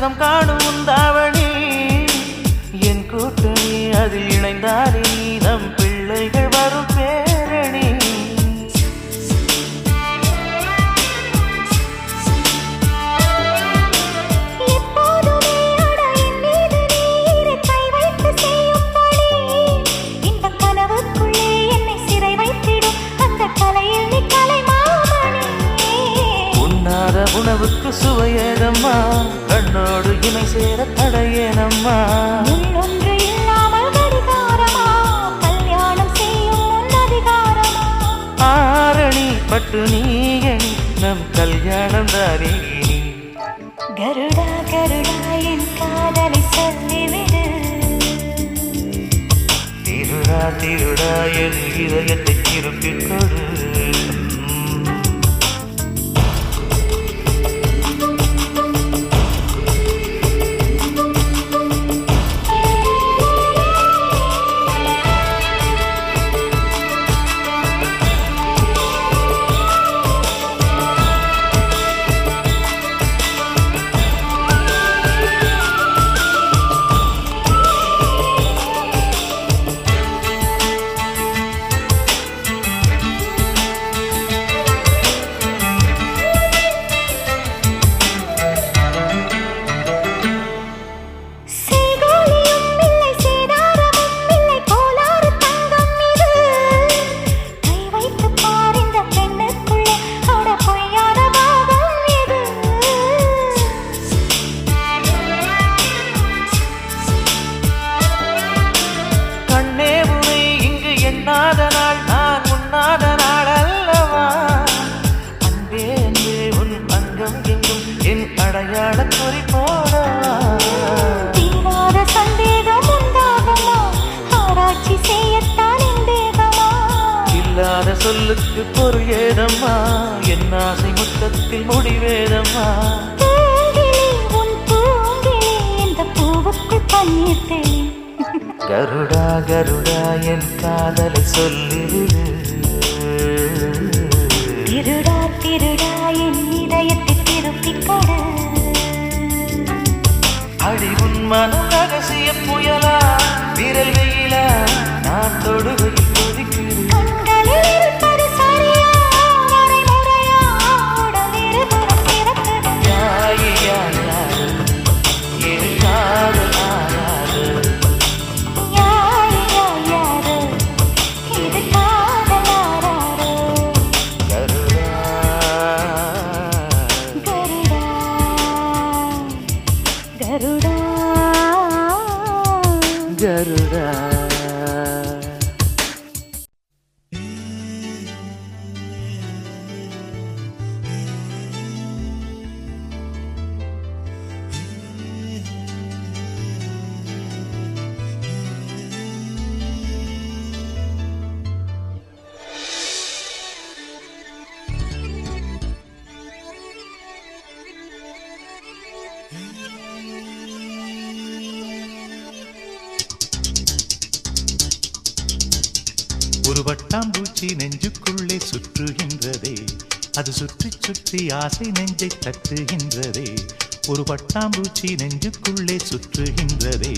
അത്ഭുതം കാണും. கட்டு நீயே நம் கல்யாணம் தானே கருடா கருடா என் காதலை சொல்லிவிடு. திருடா திருடா என் இதயத்தை திருப்பிக் கொடு. மன ரகசிய புயலா விரல் வெயிலா நான் தொடுகையில் கொதிக்கிறேன் ஒரு வட்டாம்பூச்சி நெஞ்சுக்குள்ளே சுற்றுகின்றதே. அது சுற்றி சுற்றி ஆசை நெஞ்சை தட்டுகின்றதே. ஒரு பட்டாம்பூச்சி நெஞ்சுக்குள்ளே சுற்றுகின்றதே.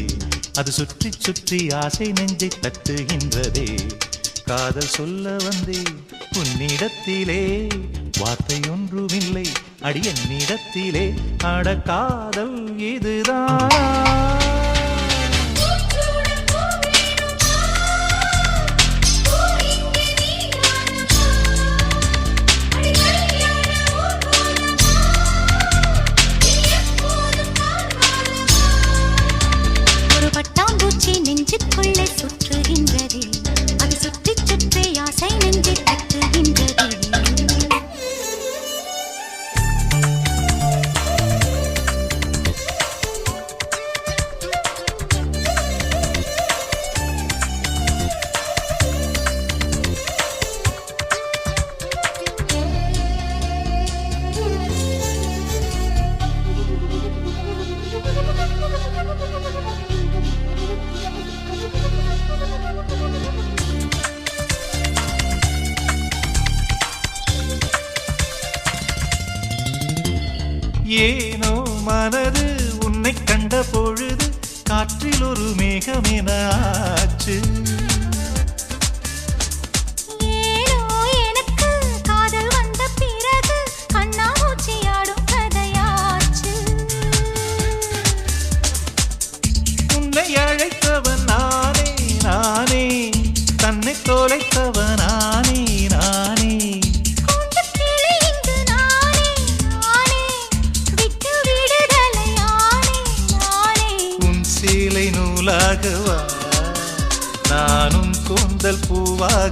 அது சுற்றி சுற்றி ஆசை நெஞ்சை தட்டுகின்றதே. காதல் சொல்ல வந்தே உன்னிடத்திலே வார்த்தை ஒன்றுமில்லை அடி என்னிடத்திலே அட காதல் இதுதான்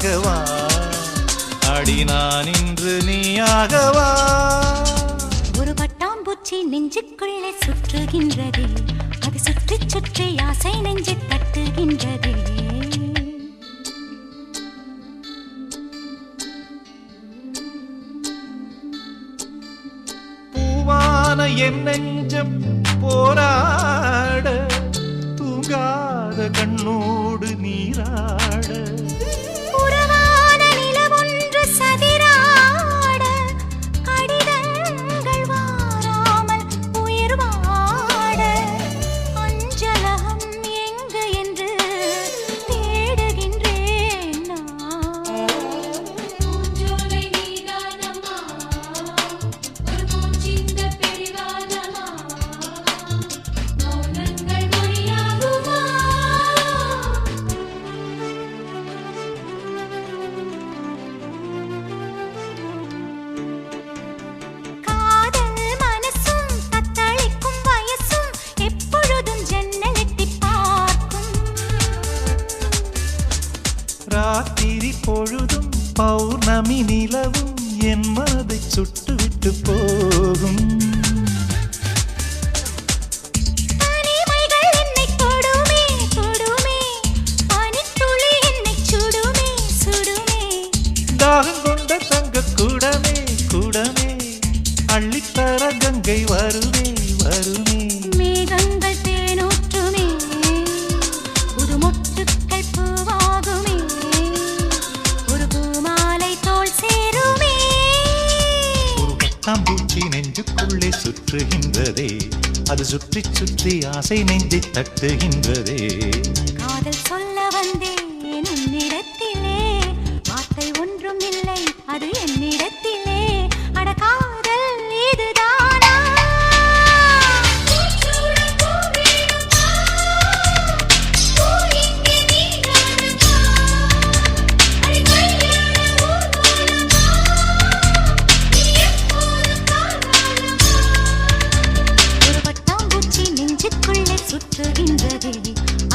பூவாகவா அடி நான் இன்று நீயாகவா? ஒரு பட்டாம்பூச்சி நெஞ்சுக்குள்ளே சுற்றுகின்றதே. அது சுற்றி சுற்றி ஆசை நெஞ்சை தட்டுகின்றதே. பூவான என் நெஞ்சம் போராட தூங்காத கண்ணோடு நீராட அள்ளித்தர கங்கை வருமே வருமே. மேகங்கள் தேனூற்றுமே புது மொட்டுக்கள் பூவாகுமே. ஒரு பூமாலை தோல் சேருமே. ஒரு பட்டாம்பூச்சி நெஞ்சுக்குள்ளே சுற்றுகின்றதே. அது சுற்றி சுற்றி ஆசை நெஞ்சை தட்டுகின்றதே. சுற்றுகின்றதே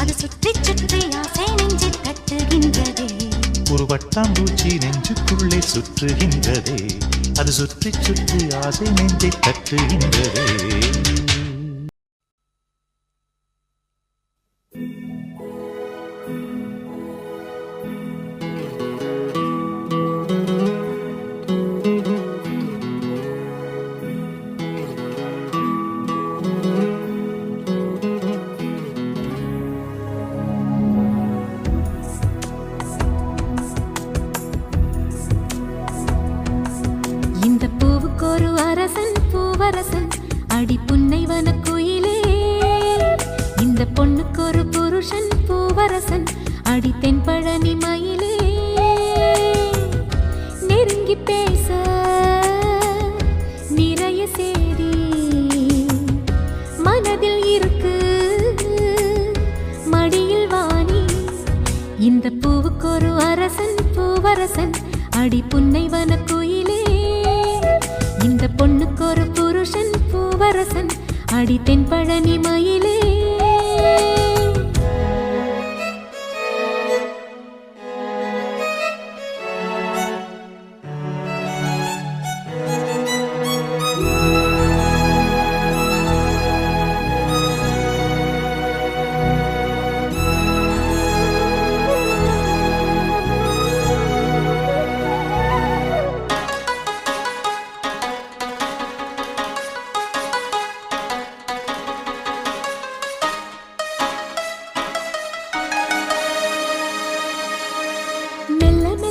அது சுற்றி சுற்றி ஆசை நெஞ்சை தட்டுகின்றதே ஒரு வட்டாம்பூச்சி நெஞ்சுக்குள்ளே சுற்றுகின்றதே. அது சுற்றி சுற்றி ஆசை நெஞ்சை தட்டுகின்றதே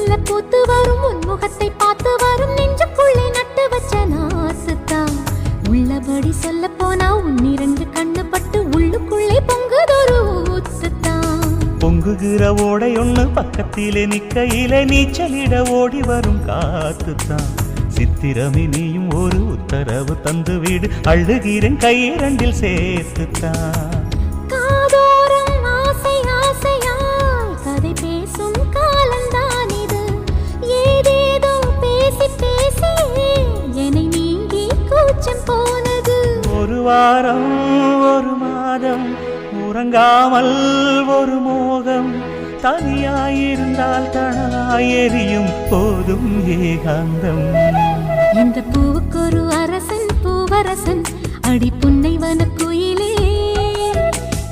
மெல்ல பூத்து வரும் உன் முகத்தை பார்த்து வரும். நெஞ்சுக்குள்ளே நட்டு வச்ச நாசுத்தான் உள்ளபடி சொல்ல போனா உன் இரண்டு கண்ணு பட்டு உள்ளுக்குள்ளே பொங்குதொரு ஊத்துத்தான் பொங்குகிற ஓடை ஒண்ணு பக்கத்திலே நிக்கையிலே நீச்சலிட ஓடி வரும் காத்துத்தான் சித்திரமே நீயும் ஒரு உத்தரவு தந்து வீடு அழுகிறேன் கையிரண்டில் சேர்த்துத்தான் வாரம் ஒரு மாதம் உறங்காமல் ஒரு மோகம். தனியாயிருந்தால் தனலாய் எரியும் போதும் ஏகாந்தம். இந்த பூவுக்கு ஒரு அரசன் பூவரசன் அடி புன்னைவன குயிலே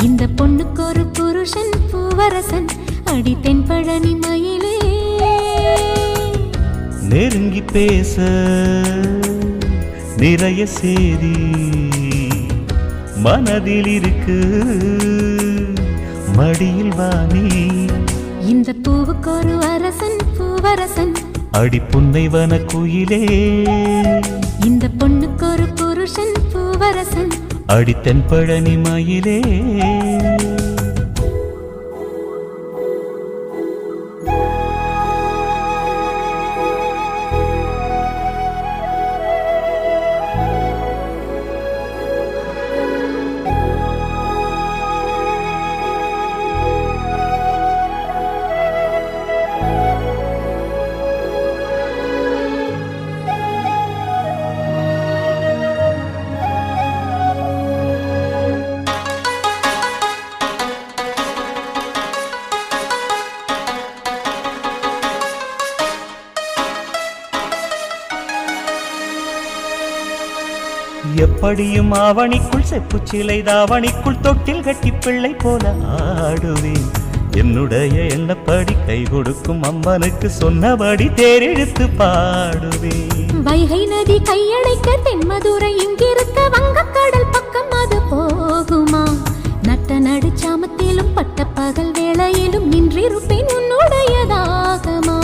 இந்த பொண்ணுக்கு ஒரு புருஷன் பூவரசன் அடி தென்பழனி மயிலே நெருங்கி பேச நிறைய சேதி. மனதில் இருக்கு மடியில் வாணி இந்த பூவுக்கு ஒரு அரசன் பூவரசன். அடி புன்னைவன குயிலே இந்த பொண்ணுக்கு ஒரு புருஷன் பூவரசன். அடி தென்பழனி மயிலே எப்படியும் ஆவணிக்குள் செப்பு சிலை தாவணிக்குள் தொட்டில் கட்டி பிள்ளை போல ஆடுவேன். என்னுடைய எண்ணப்படி கை கொடுக்கும் அம்மனுக்கு சொன்னபடி தேரெழுத்து பாடுவேன். வைகை நதி கையடைக்க தென்மதுரை இங்கிருக்க வங்கக்கடல் பக்கம் அது போகுமா? நட்ட நடுச்சாமத்திலும் பட்ட பகல் வேளையிலும் நின்றிருப்பேன் உன்னுடைய தாகமா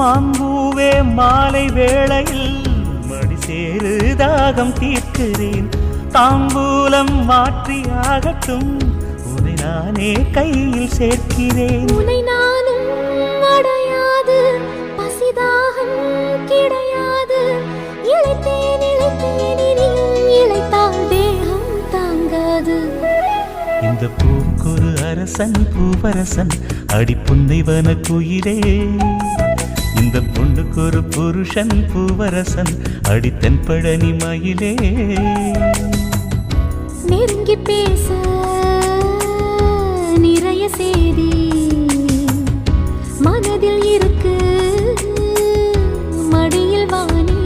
மாம்பூவே மாலை வேளையில் சேரு தாகம் தீர்க்கிறேன். தாம்பூலம் மாற்றி ஆகட்டும். உன்னை நானே கையில் சேர்க்கிறேன். உனை நானும் அடையாது. பசிதாகம் கிடையாது. இழைத்தேன் இழைத்தேன் இனியும் இழைத்தால் தேகம் தாங்காது. இந்த பூவுக்கொரு அரசன் பூவரசன் அடி புன்னைவன குயிலே இந்த பொண்ணுக்கு ஒரு புருஷன் பூவரசன் அடி தென்பழனி மயிலே. நெருங்கி பேச நிறைய செய்தி மனதில் இருக்கு மடியில் வாணி.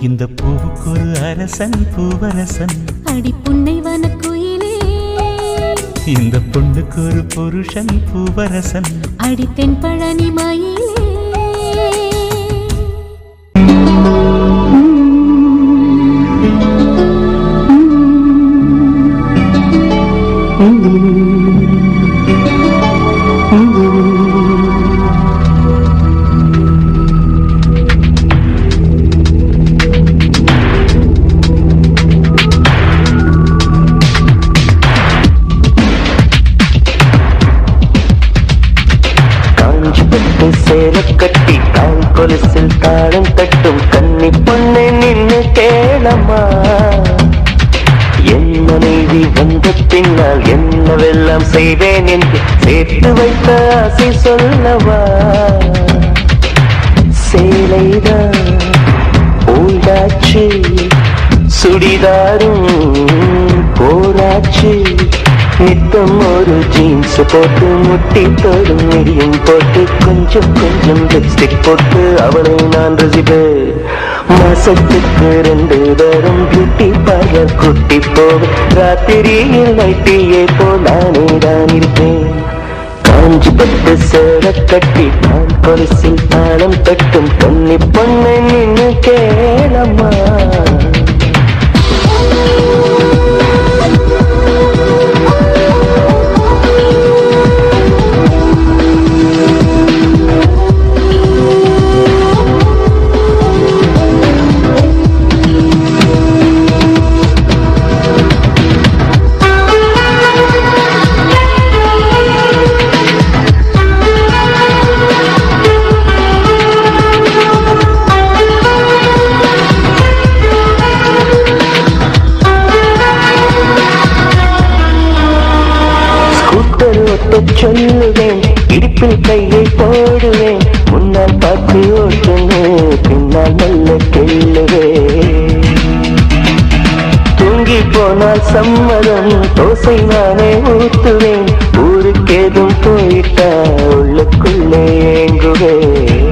இந்த பூவுக்கொரு அரசன் பூவரசன். அடி புன்னை வனக்குயிலே. இந்த பொண்ணுக்கு ஒரு புருஷன் பூவரசன். அடி தென்பழனி மயிலே. கட்டி தாய் கொலுசில் தாளம் தட்டும் கன்னி பொண்ணு நின்னு கேளம்மா. என் மனைவி வந்த பின்னால் என்னவெல்லாம் செய்வேன் என்று சேர்த்து வைத்த ஆசை சொல்லவா? சேலைதான் ஓய்தாச்சு சுடிதாரும் போராச்சு நித்தம் ஒரு ஜீன்ஸ் போட்டு முட்டி தோடும் மிடியும் போட்டு கொஞ்சம் கொஞ்சம் லிப்ஸ்டிக் போட்டு அவளை நான் ரசிப்பேன். மாசத்துக்கு ரெண்டு தரம் பியூட்டி பார்லர் குட்டி போவேன். ராத்திரியில் நைட்டியே போல் நானே தான் இருப்பேன். காஞ்சி பட்டு சேர கட்டி நான் கொலுசில் தானம் தட்டும் பொன்னி பொண்ணை நின்னு கேளம்மா. சொல்லுவேன். இடுப்பில் கையை போடுவேன். முன்னால் பார்த்து ஓட்டுங்க. பின்னால் நல்ல கெல்லுவேன் தூங்கி போனால் சம்மதம். தோசை நானே ஊத்துவேன். ஊருக்கேதும் போயிட்டா உள்ளுக்குள்ளே ஏங்குவேன்.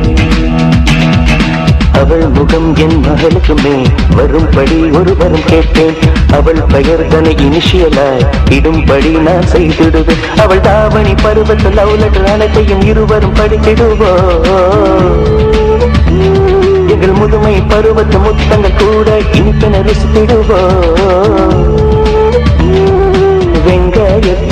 அவள் முகம் என் மகளுக்குமே. வரும்படி ஒருவரும் கேட்பேன். அவள் பெயர் தன இனிஷியலாய் இடும்படி நான் செய்திடுவேன். அவள் தாவணி பருவத்தில் லவ்லெட்டர் அனைத்தையும் இருவரும் படித்திடுவோம். எங்கள் முதுமை பருவத்து முத்தங்கள் கூட இனிப்பென ருசித்திடுவோம்.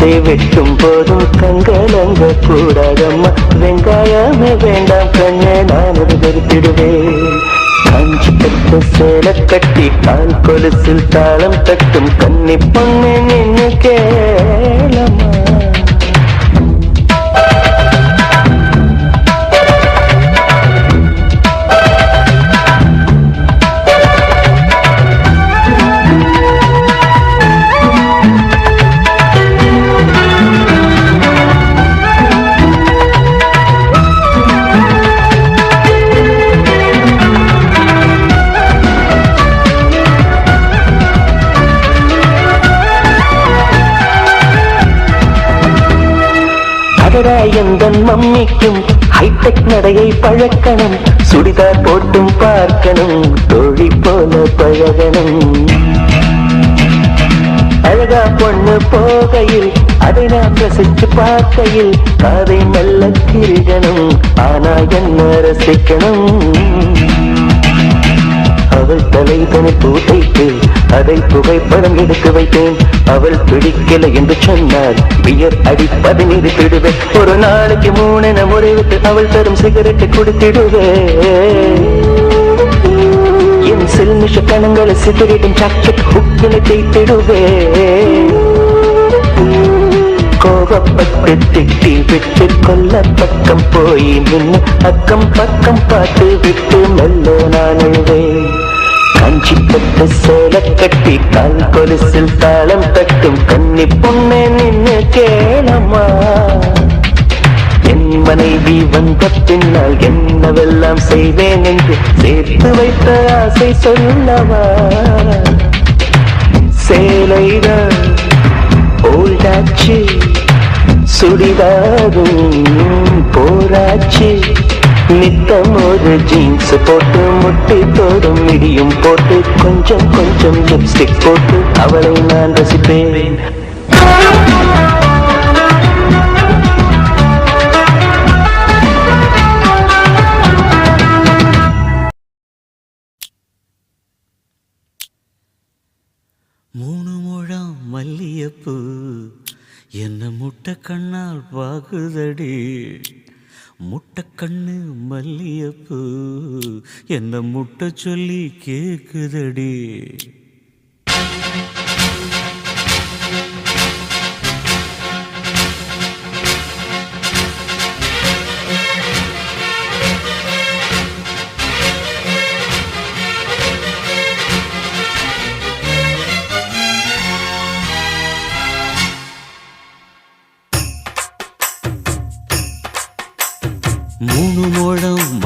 வெங்காயத்தை வெட்டும் போதும் கங்கலங்க கூடாதம்மா. வெங்காயமே வேண்டாம் கண்ணே நான் அது வெறுத்திடுவேன். காஞ்சி கட்ட சேல கட்டி கால் கொலுசில் தாளம் தட்டும் கண்ணி பொண்ணு நின்னு கேளமா நடையை பழக்கணும். சுடிதார் போட்டும் பார்க்கணும். தோழி போல பழகணும். அழகா பொண்ணு போகையில் அதை நாம் ரசிச்சு பார்க்கையில் அதை மெல்ல திருகணும் ஆனா என்ன ரசிக்கணும்? அவள் தலை தனி பூட்டைக்கு அதை புகைப்படம் எடுத்து வைத்தேன். அவள் பிடிக்கல என்று சொன்னார். பியர் அடிப்பதை நிறுத்திடுவேன் ஒரு நாளைக்கு மூணு மூணென முறைவிட்டு அவள் தரும் சிகரெட்டை குடித்திடுவேன். என் சில்மிஷ கணங்களை சிதறிடும் சாக்கெட் ஹுக்கினை தேய்த்திடுவேன். கோபப்பட்டு திட்டி விட்டு கொல்ல பக்கம் போய் நின்று அக்கம் பக்கம் பார்த்து விட்டு மெல்ல நான் அழுவேன். காஞ்சி பட்டு சேல கட்டி கால் கொலுசில் தாளம் தட்டும் கண்ணி பொண்ணே நின்னு கேளம்மா. என் மனைவி வந்த பின்னால் என்னவெல்லாம் செய்வேன் என்று சேர்த்து வைத்த ஆசை சொல்லவா சேலைதான் ஓல்டாச்சு சுடிதாரும் போராச்சு. நித்தம் ஒரு ஜீன்ஸ் போட்டு முட்டி தோடும் இடியும் போட்டு கொஞ்சம் கொஞ்சம் லிப்ஸ்டிக் போட்டு அவளை நான் ரசிப்பேன். மூணு முழம் மல்லியப்பூ என்ன முட்டை கண்ணால் பாகுதடி. முட்டை கண்ணு மல்லியப்பூ என்ன முட்டை சொல்லி கேக்குதடி.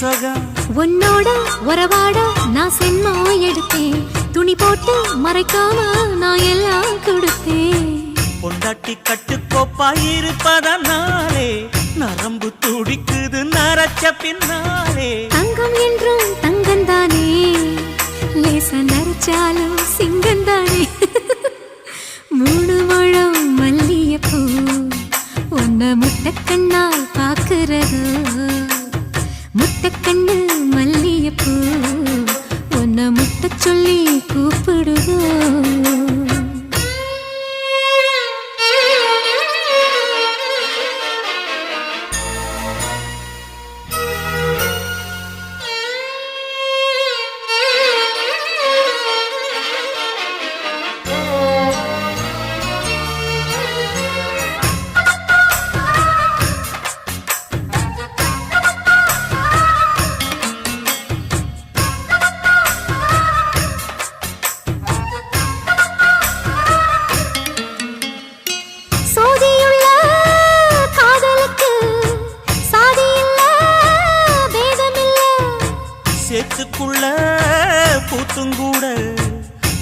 சொகம் உன்னோட உறவாட நான் சென்மோ எடுத்தேன். துணி போட்டு மறைக்காம நான் எல்லாம் கொடுத்தேன். பொண்டாட்டி கட்டுக்கோப்பாயிருப்பதனாலே நரம்பு துடிக்குது நரச்ச பின்னாலே. தங்கம் என்றும் தங்கந்தானே லேச நரைச்சாலும் சிங்கந்தானே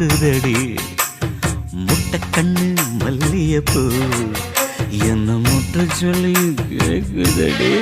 பாக்குதடி முட்டை கண்ணு மல்லியப்பூ என்ன முட்டை சொல்லி கேக்குதடி.